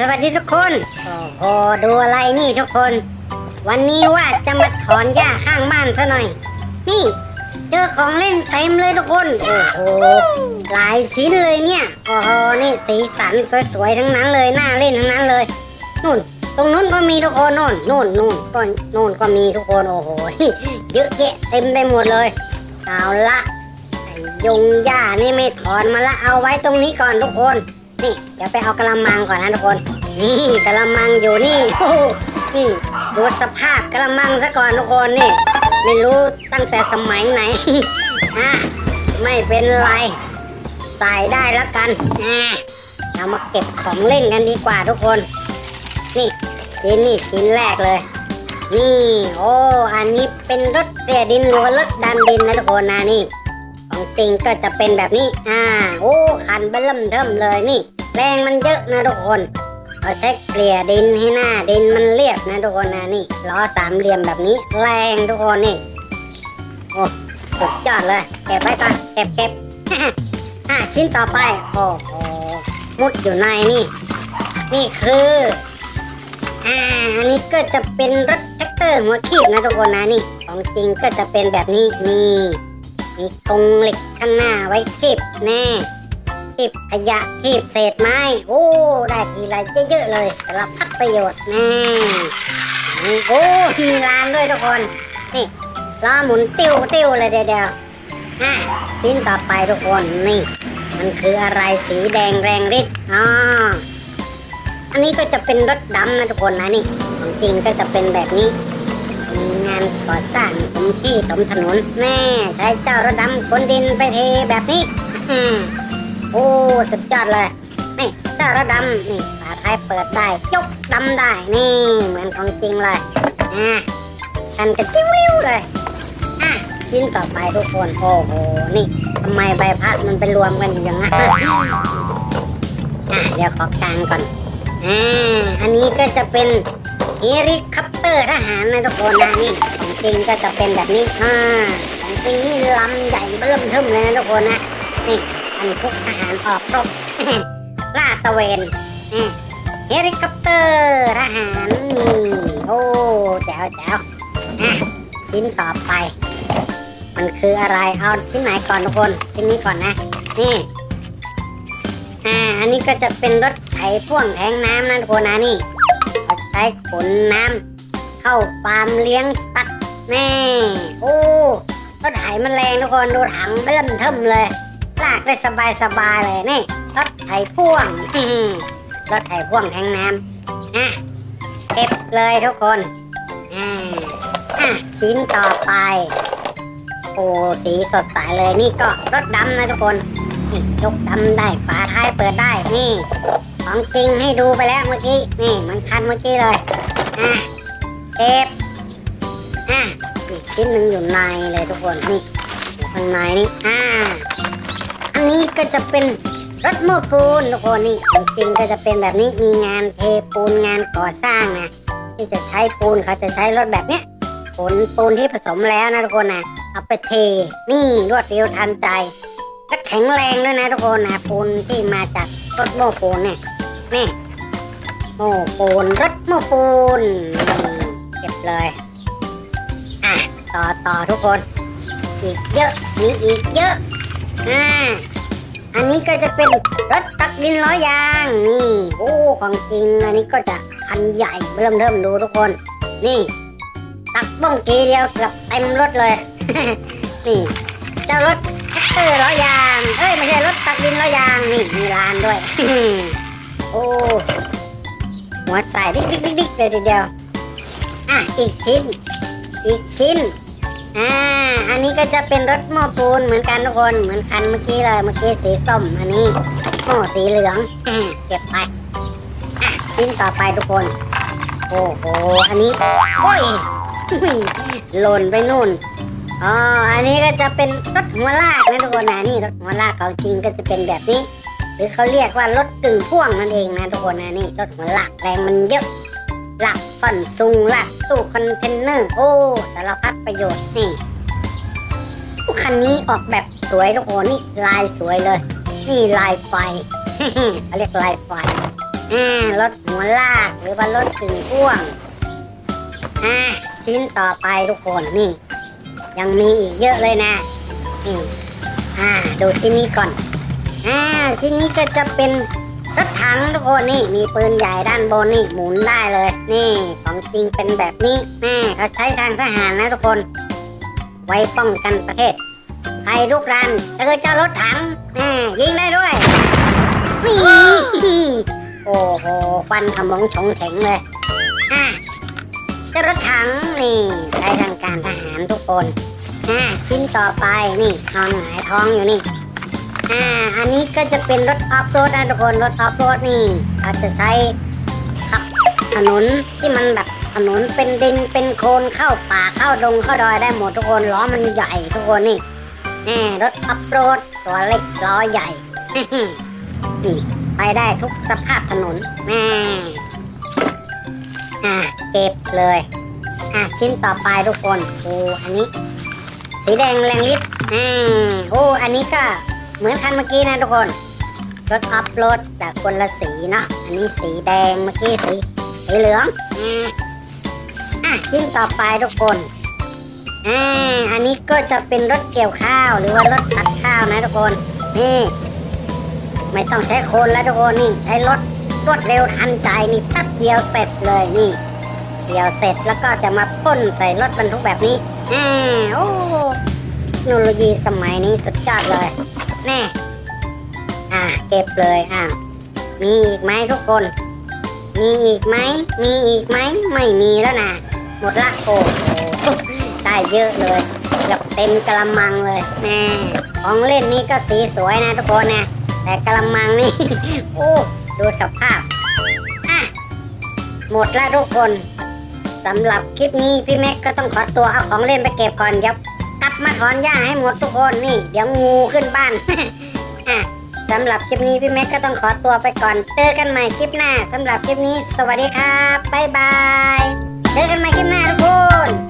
สวัสดีทุกคน โอ้โหดูอะไรนี่ทุกคน วันนี้ว่าจะมาถอนหญ้าข้างบ้านซะหน่อย นี่ เจอของเล่นเต็มเลยทุกคน โอ้โห หลายชิ้นเลยเนี่ย โอ้โห นี่สีสันสวยๆทั้งนั้นเลย น่าเล่นทั้งนั้นเลย นู่น ตรงนู้นก็มีทุกคนนู่นนู่นนู่นก็นู่นก็มีทุกคน โอ้โห เยอะแยะเต็มไปหมดเลย เอาละยงหญ้านี่ไม่ถอนมาละเอาไว้ตรงนี้ก่อนทุกคน นี่เดี๋ยวไปเอากระมังก่อนนะทุกคน นี่กระมังอยู่นี่โอ้โหนี่ดูสภาพกระมังซะก่อนทุกคนนี่ ไม่รู้ตั้งแต่สมัยไหนอะไม่เป็นไรใส่ได้แล้วกันอะเรามาเก็บของเล่นกันดีกว่าทุกคน นี่ชิ้นนี่ชิ้นแรกเลย นี่ โอ้ อันนี้เป็นรถเตียดินหรือว่ารถดันดินนะทุกคนนะนี่ ของจริงก็จะเป็นแบบนี้ อ่า โอ้คันเบิ่มเทิมเลยนี่ แรงมันเยอะนะทุกคน เราใช้เกลี่ยดินให้หน้าดินมันเรียบนะทุกคนนะนี่ล้อสามเหลี่ยมแบบนี้ แรงทุกคนนี่ โอ้สุดยอดเลย เก็บไว้ก่อน เก็บเก็บอ่าชิ้นต่อไป โอ้โห มุดอยู่ในนี่ นี่คือ อ่า อันนี้ก็จะเป็นรถแท็กเตอร์หัวขีดนะทุกคนนะนี่ ของจริงก็จะเป็นแบบนี้ นี่ มีกรงเหล็กข้างหน้าไว้คีบแน่คีบขยะคีบเศษไม้ โอ้ ได้ทีไรเยอะๆเลยสำหรับพัดประโยชน์แน่โอ้มีลานด้วยทุกคน นี่ล้อหมุนติ้วติ้วเลยเดียวๆอะชิ้นต่อไปทุกคนนี่ มันคืออะไรสีแดงแรงฤทธิ์อ๋ออันนี้ก็จะเป็นรถดำนะทุกคนนะนี่ของจริงก็จะเป็นแบบนี้ งานก่อสร้างตมที่ตมถนนแน่ใช้เจ้ารถดำขนดินไปเทแบบนี้อโอ้สุดยอดเลย นี่เจ้ารถดำนี่ฝาท้ายเปิดได้ยกดำได้ นี่เหมือนของจริงเลยอะกันกระจิ้วริ้วเลยอะชิ้นต่อไปทุกคนโอ้โหนี่ทำไมใบพัดมันไปรวมกันอยู่อย่างนั้นอะเดี๋ยวขอกลางก่อนอ่าอันนี้ก็จะเป็น เฮลิคอปเตอร์ทหารนะทุกคนนะนี่ของจริงก็จะเป็นแบบนี้อ่าของจริงนี่ลำใหญ่เริ่มเทิมเลยนะทุกคนนะนี่อันพวกทหารออกรบลาดตะเวนเฮลิคอปเตอร์ทหารนี่โอ้แจ๋วแจ๋วอะชิ้นต่อไป มันคืออะไรเอาชิ้นไหนก่อนทุกคนชิ้นนี้ก่อนนะนี่อ่าอันนี้ก็จะเป็นรถไถพ่วงแทงน้ำนะทุกคนนะนี่ ช้ขนน้ำเข้าฟาร์มเลี้ยงสัตว์แน่โอ้รถไถมันแรงทุกคนดูถังเบิ่มเทิมเลยลากได้สบายสบายเลยนี่รถไถพ่วงรถไถพ่วงแทงน้ำอะเก็บเลยทุกคนอ่าอ่ชิ้นต่อไปโอ้สีสดใสเลยนี่ก็รถดำนะทุกคนนี่ยกดำได้ฝาท้ายเปิดได้นี่ ของจริงให้ดูไปแล้วเมื่อกี้ นี่มันคันเมื่อกี้เลย อะเก็บอะอีกชิ้นหนึ่งอยู่ในเลยทุกคนนี่ข้างในนี่อ่าอันนี้ก็จะเป็นรถโม้ปูนทุกคนนี่ของจริงก็จะเป็นแบบนี้มีงานเทปูนงานก่อสร้างนะที่จะใช้ปูนเขาจะใช้รถแบบเนี้ยขนปูนที่ผสมแล้วนะทุกคนนะเอาไปเทนี่รวดเร็วทันใจและแข็งแรงด้วยนะทุกคนนะปูนที่มาจากรถโม้ปูนเนี่ย นี่โม้ปูนรถโม้ปูนนี่เก็บเลย อะ ต่อต่อทุกคน อีกเยอะ มีอีกเยอะ อ่า อันนี้ก็จะเป็นรถตักดินล้อยาง นี่ โอ้ ของจริง อันนี้ก็จะคันใหญ่เริ่มเริ่มดูทุกคน นี่ ตักบ้องกีเดียวเกือบเต็มรถเลย นี่เจ้ารถแท็กเตอร์ล้อยาง เอ้ย ไม่ใช่รถตักดินล้อยาง นี่มีลานด้วย โอ้หัวใส่ดิ๊กดิ๊กดิ๊กดิ๊กเลยทีเดียว อะอีกชิ้น อีกชิ้น อ่า อันนี้ก็จะเป็นรถหม้อปูนเหมือนกันทุกคน เหมือนคันเมื่อกี้เลย เมื่อกี้สีส้ม อันนี้หม้อสีเหลืองอ่าเก็บไป อะชิ้นต่อไปทุกคน โอ้โห อันนี้ โอ้ยอุ้ยหล่นไปนู่นอ๋อ อันนี้ก็จะเป็นรถหัวลากนะทุกคนนะนี่รถหัวลากของจริงก็จะเป็นแบบนี้ หรือเขาเรียกว่ารถกึ่งพ่วงนั่นเองนะทุกคนนะนี่รถหัวลากแรงมันเยอะหลากฟันซุงหลากตู้คอนเทนเนอร์โอ้สารพัดประโยชน์นี่คันนี้ออกแบบสวยทุกคนนี่ลายสวยเลย นี่ลายไฟเขาเรียกลายไฟรถหัวลากหรือว่ารถกึ่งพ่วงชิ้นต่อไปทุกคนนี่ ยังมีอีกเยอะเลยนะนี่อ่าดูชิ้นนี้ก่อน อ่าชิ้นนี้ก็จะเป็นรถถังทุกคนนี่มีปืนใหญ่ด้านบนนี่หมุนได้เลย นี่ของจริงเป็นแบบนี้นี่เขาใช้ทางทหารนะทุกคน ไว้ป้องกันประเทศใครลุกรานเจอเจ้ารถถังแม่ยิงได้ด้วยนี่โอ้โหควันขมงชงเฉงเลยอะเจ้ารถถังนี่ใช้ทางการทหารทุกคนอะชิ้นต่อไปนี่นอนหงายท้องอยู่นี่ อ่าอันนี้ก็จะเป็นรถออฟโรดนะทุกคนรถออฟโรดนี่เขาจจะใช้ขับถนนที่มันแบบถนนเป็นดินเป็นโคลนเข้าป่าเข้าดงเข้าดอยได้หมดทุกคนล้อมันใหญ่ทุกคนนี่แน่รถออฟโรดตัวเล็กล้อใหญ่นี่ไปได้ทุกสภาพถนนแม่อะเก็บเลยอะชิ้นต่อไปทุกคนโอ้อันนี้ สีแดงแรงฤทธิ์อ่าโอ้อันนี้ก็ เหมือนคันเมื่อกี้นะทุกคน รถอัพโหลดแต่คนละสีเนาะ อันนี้สีแดงเมื่อกี้สีสีเหลืองอ่าอะชิ้นต่อไปทุกคน อ่า อันนี้ก็จะเป็นรถเกี่ยวข้าวหรือว่ารถตัดข้าวนะทุกคน นี่ ไม่ต้องใช้คนแล้วทุกคนนี่ ใช้รถรวดเร็วทันใจนี่แป๊บเดียวเสร็จเลยนี่เดียวเสร็จแล้วก็จะมาพ่นใส่รถบรรทุกแบบนี้อ่าโอ้เทคโนโลยีสมัยนี้สุดยอดเลย แน่ อ่าเก็บเลยอ่ามีอีกไหมทุกคน มีอีกไหม มีอีกไหม ไม่มีแล้วนะ หมดละโอ้โหได้เยอะเลยเกือบเต็มกระมังเลยแน่ของเล่นนี้ก็สีสวยนะทุกคนนะ แต่กระมังนี่ โอ้ดูสภาพ อะ หมดล้วทุกคนสำหรับคลิปนี้พี่แม็กก็ต้องขอตัวเอาของเล่นไปเก็บก่อนยับ มาถอนหญ้าให้หมดทุกคนนี่ เดี๋ยวงูขึ้นบ้านอะสำหรับคลิปนี้พี่แม็กก็ต้องขอตัวไปก่อน เจอกันใหม่คลิปหน้าสำหรับคลิปนี้ สวัสดีครับบ๊ายบายเจอกันใหม่คลิปหน้าทุกคน